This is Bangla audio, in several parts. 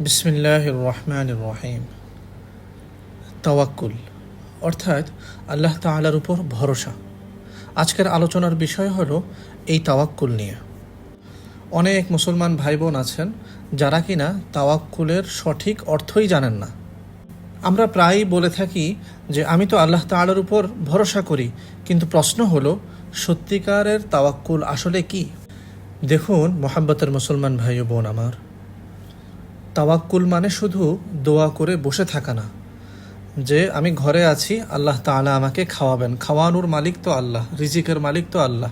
বিসমিল্লাহ রহমান রহিম। তাওয়াক্কুল। অর্থাৎ আল্লাহ তাআলার উপর ভরসা। আজকের আলোচনার বিষয় হলো এই তাওয়াক্কুল নিয়ে। অনেক মুসলমান ভাই বোন আছেন যারা কিনা তাওয়াক্কুলের সঠিক অর্থই জানেন না। আমরা প্রায়ই বলে থাকি যে আমি তো আল্লাহ তাআলার উপর ভরসা করি, কিন্তু প্রশ্ন হলো, সত্যিকারের তাওয়াক্কুল আসলে কি? দেখুন, মোহাব্বতের মুসলমান ভাই বোন আমার। তাওয়াক্কুল মানে শুধু দোয়া করে বসে থাকা না। যে আমি ঘরে আছি, আল্লাহ তাআলা আমাকে খাওয়াবেন। খাওয়ানোর মালিক তো আল্লাহ, রিজিকের মালিক তো আল্লাহ।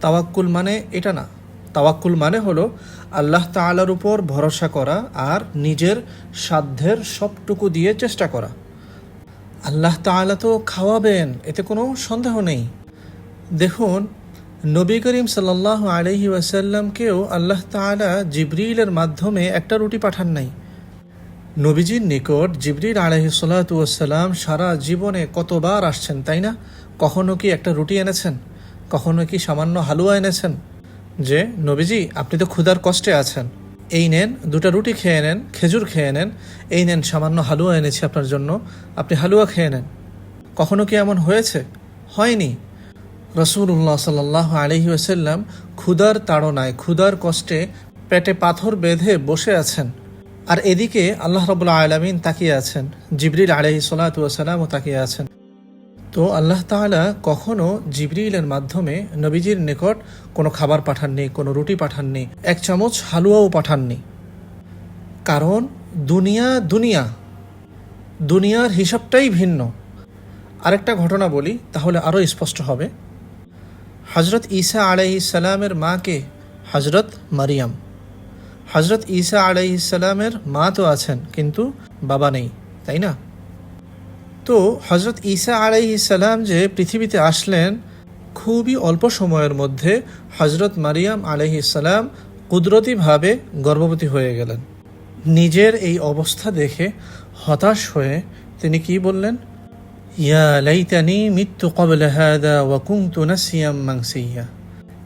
তাওয়াক্কুল মানে এটা না। তাওয়াক্কুল মানে হলো আল্লাহ তাআলার উপর ভরসা করা আর নিজের সাধ্যের সবটুকু দিয়ে চেষ্টা করা। আল্লাহ তাআলা তো খাওয়াবেন, এতে কোনো সন্দেহ নেই। দেখুন নবী করিম সাল্লাহ আলহি ওয়াসাল্লামকেও আল্লাহ তাআলা জিবরিলের মাধ্যমে একটা রুটি পাঠান নাই। নবীজির নিকট জিবরিল আলহি সাল্লাতাম সারা জীবনে কতবার আসছেন, তাই না? কখনো কি একটা রুটি এনেছেন? কখনো কি সামান্য হালুয়া এনেছেন? যে, নবীজি, আপনি তো ক্ষুধার কষ্টে আছেন। এই নেন, দুটা রুটি খেয়ে নেন, খেজুর খেয়ে নেন, এই নেন, সামান্য হালুয়া এনেছি আপনার জন্য, আপনি হালুয়া খেয়ে নেন। কখনো কি এমন হয়েছে? হয়নি। রসুল্লাহ সাল্লাহ আলহি আসাল্লাম ক্ষুধার তাড়নায়, ক্ষুধার কষ্টে পেটে পাথর বেঁধে বসে আছেন। আর এদিকে আল্লাহ রবুল্লা আলমিন তাকিয়ে আছেন। জিবরিল আলহি সাল্লাতামও তাকিয়ে আছেন। তো আল্লাহ তাআলা কখনো জিবরিলের মাধ্যমে নবীজির নিকট কোনো খাবার পাঠাননি, কোনো রুটি পাঠাননি, এক চামচ হালুয়াও পাঠাননি। কারণ দুনিয়া দুনিয়া, দুনিয়ার হিসাবটাই ভিন্ন। আরেকটা ঘটনা বলি, তাহলে আরও স্পষ্ট হবে। হজরত ঈসা আলাই সালামের মাকে হজরত মারিয়াম। হজরত ঈসা আলাই সালামের মা তো আছেন, কিন্তু বাবা নেই, তাই না? তো হজরত ঈসা আলাই সালাম যে পৃথিবীতে আসলেন, খুবই অল্প সময়ের মধ্যে হজরত মারিয়াম আলহি সালাম কুদরতিভাবে গর্ভবতী হয়ে গেলেন। নিজের এই অবস্থা দেখে হতাশ হয়ে তিনি কি বললেন? ইয়া মৃত্যু কবল নাসিয়াম মাংসিয়া।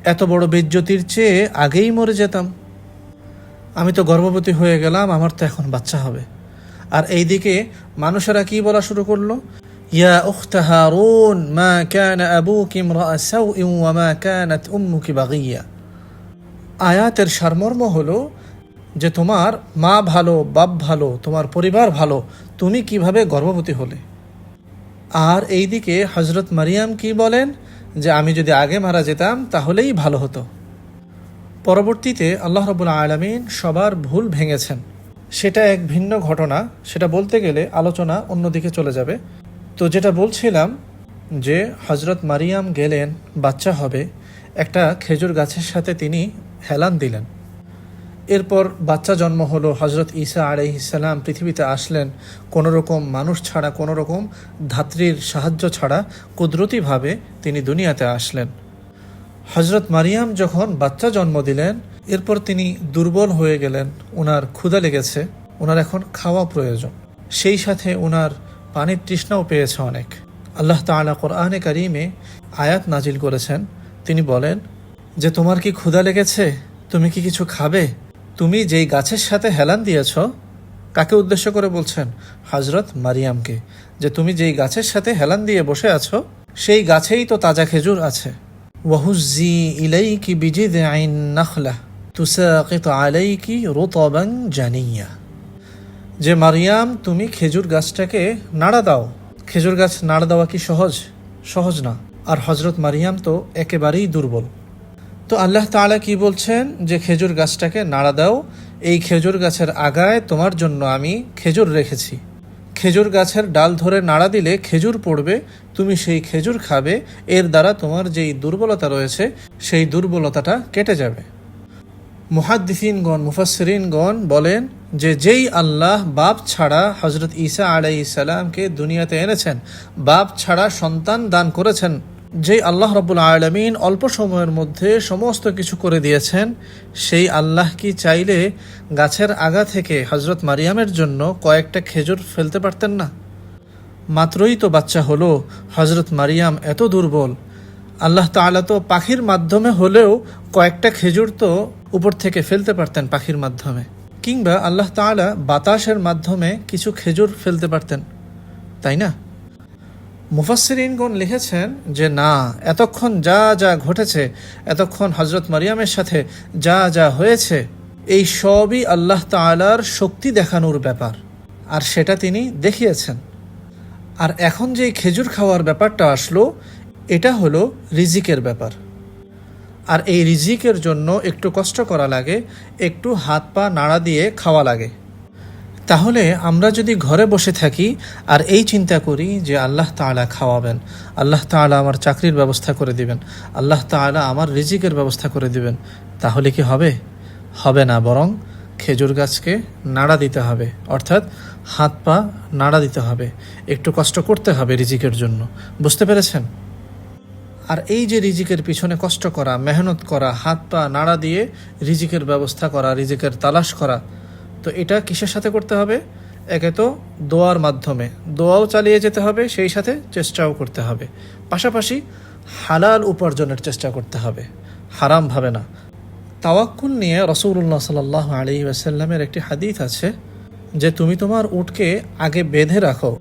এত বড় বেজ্জতির চেয়ে আগেই মরে যেতাম। আমি তো গর্ভবতী হয়ে গেলাম, আমার তো এখন বাচ্চা হবে। আর এইদিকে মানুষেরা কি বলা শুরু করল? ইয়া আয়াতের সারমর্ম হলো যে তোমার মা ভালো, বাপ ভালো, তোমার পরিবার ভালো, তুমি কীভাবে গর্ভবতী হলে? আর এইদিকে হজরত মারিয়াম কি বলেন? যে আমি যদি আগে মারা যেতাম, তাহলেই ভালো হতো। পরবর্তীতে আল্লাহ রবুল্লা আলমিন সবার ভুল ভেঙেছেন। সেটা এক ভিন্ন ঘটনা। সেটা বলতে গেলে আলোচনা অন্যদিকে চলে যাবে। তো যেটা বলছিলাম যে হজরত মারিয়াম গেলেন, বাচ্চা হবে, একটা খেজুর গাছের সাথে তিনি হেলান দিলেন। এরপর বাচ্চা জন্ম হলো হজরত ঈসা আলাইহিসাল্লাম পৃথিবীতে আসলেন কোনো রকম মানুষ ছাড়া কোনো রকম ধাত্রীর সাহায্য ছাড়া কুদরতিভাবে তিনি দুনিয়াতে আসলেন। হজরত মারিয়াম যখন বাচ্চা জন্ম দিলেন, এরপর তিনি দুর্বল হয়ে গেলেন ওনার ক্ষুধা লেগেছে ওনার এখন খাওয়া প্রয়োজন। সেই সাথে ওনার পানির তৃষ্ণাও পেয়েছে অনেক। আল্লাহ তাআলা কোরআনে কারিমে আয়াত নাজিল করেছেন। তিনি বলেন, যে তোমার কি ক্ষুধা লেগেছে? তুমি কি কিছু খাবে? তুমি যেই গাছের সাথে হেলান দিয়েছ, কাকে উদ্দেশ্য করে বলছেন? হজরত মারিয়ামকে। যে তুমি যেই গাছের সাথে হেলান দিয়ে বসে আছো, সেই গাছেই তো তাজা খেজুর আছে। ওয়াহুজি ইলাইকি বিজিদ আইন নাখলা, তুসাকিত আলাইকি রুতবান জানিয়া। যে মারিয়াম, তুমি খেজুর গাছটাকে নাড়া দাও। খেজুর গাছ নাড়া দেওয়া কি সহজ? সহজ না। আর হজরত মারিয়াম তো একেবারেই দুর্বল। তো আল্লাহ তাআলা কি বলছেন? যে খেজুর গাছটাকে নাড়া দাও। এই খেজুর গাছের আগায় তোমার জন্য আমি খেজুর রেখেছি। খেজুর গাছের ডাল ধরে নাড়া দিলে খেজুর পড়বে, তুমি সেই খেজুর খাবে। এর দ্বারা তোমার যেই দুর্বলতা রয়েছে, সেই দুর্বলতাটা কেটে যাবে। মুহাদ্দিসিনগণ মুফাসরিনগণ বলেন যে, যেই আল্লাহ বাপ ছাড়া হজরত ঈসা আলাই সালামকে দুনিয়াতে এনেছেন, বাপ ছাড়া সন্তান দান করেছেন যেই আল্লাহ রব্বুল আলমিন অল্প সময়ের মধ্যে সমস্ত কিছু করে দিয়েছেন, সেই আল্লাহ কি চাইলে গাছের আগা থেকে হজরত মারিয়ামের জন্য কয়েকটা খেজুর ফেলতে পারতেন না? মাত্রই তো বাচ্চা হলো হজরত মারিয়াম এত দুর্বল। আল্লাহ তাআলা তো পাখির মাধ্যমে হলেও কয়েকটা খেজুর তো উপর থেকে ফেলতে পারতেন পাখির মাধ্যমে। কিংবা আল্লাহ তাআলা বাতাসের মাধ্যমে কিছু খেজুর ফেলতে পারতেন। তাই না? মুফাসসিরিনগণ লিখেছেন যে, না, এতক্ষণ যা যা ঘটেছে, এতক্ষণ হজরত মারিয়ামের সাথে যা যা হয়েছে, এই সবই আল্লাহ তাআলার শক্তি দেখানোর ব্যাপার। আর সেটা তিনি দেখিয়েছেন। আর এখন যে খেজুর খাওয়ার ব্যাপারটা আসলো, এটা হলো রিজিকের ব্যাপার। আর এই রিজিকের জন্য একটু কষ্ট করা লাগে, একটু হাত পা নাড়া দিয়ে খাওয়া লাগে। তাহলে আমরা যদি ঘরে বসে থাকি আর এই চিন্তা করি যে আল্লাহ তাআলা খাওয়াবেন, আল্লাহ তাআলা আমার চাকরির ব্যবস্থা করে দিবেন, আল্লাহ তাআলা আমার রিজিকের ব্যবস্থা করে দিবেন, তাহলে কি হবে? হবে না, বরং খেজুর গাছকে নাড়া দিতে হবে, অর্থাৎ হাত পা নাড়া দিতে হবে, একটু কষ্ট করতে হবে রিজিকের জন্য। বুঝতে পেরেছেন? আর এই যে রিজিকের পিছনে কষ্ট করা, মেহনত করা, হাত পা নাড়া দিয়ে রিজিকের ব্যবস্থা করা, রিজিকের তালাশ করা তো এটা কিসের সাথে করতে হবে? একে তো দোয়ার মাধ্যমে। দোয়াও চালিয়ে যেতে হবে, সেই সাথে চেষ্টাও করতে হবে। পাশাপাশি হালাল উপার্জনের চেষ্টা করতে হবে। হারাম ভাবে না। তাওয়াক্কুল নিয়ে রসুল্লাহ সাল আলী ওয়াসাল্লামের একটি হাদিস আছে যে তুমি তোমার উটকে আগে বেঁধে রাখো,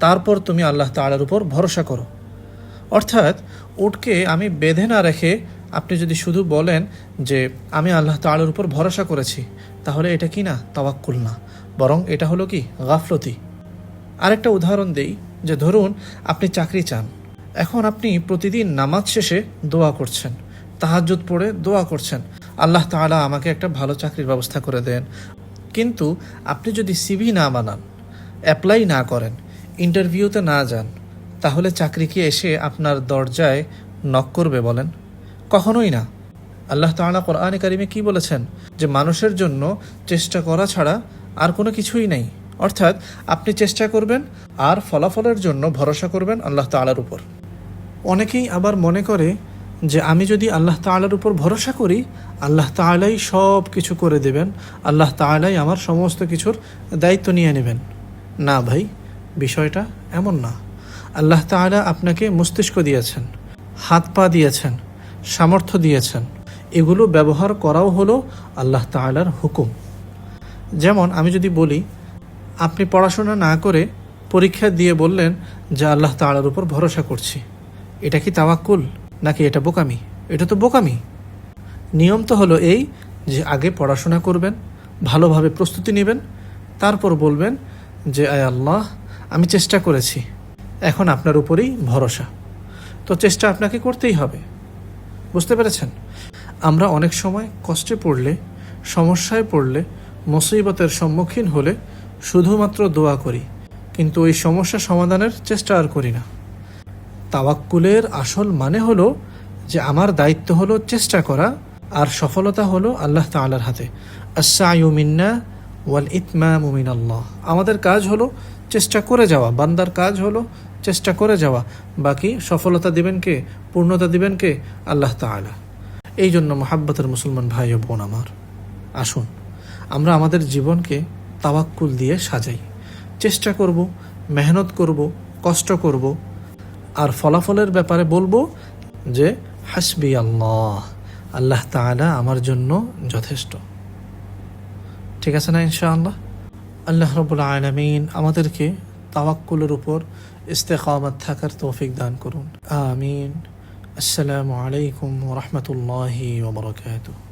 তারপর তুমি আল্লাহ তাআলার উপর ভরসা করো। অর্থাৎ উটকে আমি বেঁধে না রেখে আপনি যদি শুধু বলেন যে আমি আল্লাহ তাআলার উপর ভরসা করেছি, তাহলে এটা কি না? তাওয়াক্কুল না। বরং এটা হলো কি? গাফলতি। আরেকটা উদাহরণ দেই, যে ধরুন আপনি চাকরি চান। এখন আপনি প্রতিদিন নামাজ শেষে দোয়া করছেন, তাহাজ্জুদ পড়ে দোয়া করছেন। আল্লাহ তাআলা আমাকে একটা ভালো চাকরির ব্যবস্থা করে দেন। কিন্তু আপনি যদি সিভি না বানান অ্যাপ্লাই না করেন ইন্টারভিউতে না যান, তাহলে চাকরি কি এসে আপনার দরজায় নক করবে বলেন। কখনোই না। আল্লাহ তাআলা কোরআনে কারিমে কি বলেছেন? যে মানুষের জন্য চেষ্টা করা ছাড়া আর কোনো কিছুই নেই। অর্থাৎ আপনি চেষ্টা করবেন আর ফলাফলের জন্য ভরসা করবেন আল্লাহ তাআলার উপর। অনেকেই আবার মনে করে যে আমি যদি আল্লাহ তাআলার উপর ভরসা করি, আল্লাহ তাআলাই সব কিছু করে দেবেন। আল্লাহ তাআলাই আমার সমস্ত কিছুর দায়িত্ব নিয়ে নেবেন। না ভাই, বিষয়টা এমন না। আল্লাহ তাআলা আপনাকে মস্তিষ্ক দিয়েছেন, হাত পা দিয়েছেন সামর্থ্য দিয়েছেন। এগুলো ব্যবহার করাও হলো আল্লাহ তাআলার হুকুম। যেমন আমি যদি বলি, আপনি পড়াশোনা না করে পরীক্ষা দিয়ে বললেন যে আল্লাহ তাআলার উপর ভরসা করছি। এটা কি তাওয়াক্কুল নাকি এটা বোকামি? এটা তো বোকামি। নিয়ম তো হলো এই যে আগে পড়াশোনা করবেন, ভালোভাবে প্রস্তুতি নেবেন, তারপর বলবেন যে, আয় আল্লাহ, আমি চেষ্টা করেছি। এখন আপনার উপরেই ভরসা। তো চেষ্টা আপনাকে করতেই হবে। বুঝতে পেরেছেন? আমরা অনেক সময় কষ্টে পড়লে, সমস্যায় পড়লে, মুসিবতের সম্মুখীন হলে শুধুমাত্র দোয়া করি, কিন্তু ওই সমস্যা সমাধানের চেষ্টা আর করি না। তাওয়াক্কুলের আসল মানে হলো যে আমার দায়িত্ব হলো চেষ্টা করা আর সফলতা হলো আল্লাহ তাআলার হাতে। আসায়ু মিন্না ওয়াল ইতমা মুমিন আল্লাহ আমাদের কাজ হলো চেষ্টা করে যাওয়া, বান্দার কাজ হলো চেষ্টা করে যাওয়া। বাকি সফলতা দিবেন কে? পূর্ণতা দিবেন কে? আল্লাহ তাআলা। এই জন্য মহাব্বতের মুসলমান ভাই ও বোন আমার, আসুন, আমরা আমাদের জীবনকে তাওয়াক্কুল দিয়ে সাজাই। চেষ্টা করব, মেহনত করব, কষ্ট করব, আর ফলাফলের ব্যাপারে বলব যে, হাসবি আল্লাহ আল্লাহ তাআলা আমার জন্য যথেষ্ট। ঠিক আছে না ইনশাআল্লাহ? আল্লাহ রবুল আলমিন আমাদেরকে তাওয়াক্কুলের উপর ইস্তেকামত থাকার তৌফিক দান করুন। আমিন। আসসালামু আলাইকুম রহমতুল্লাহি ওবরাকাতুহ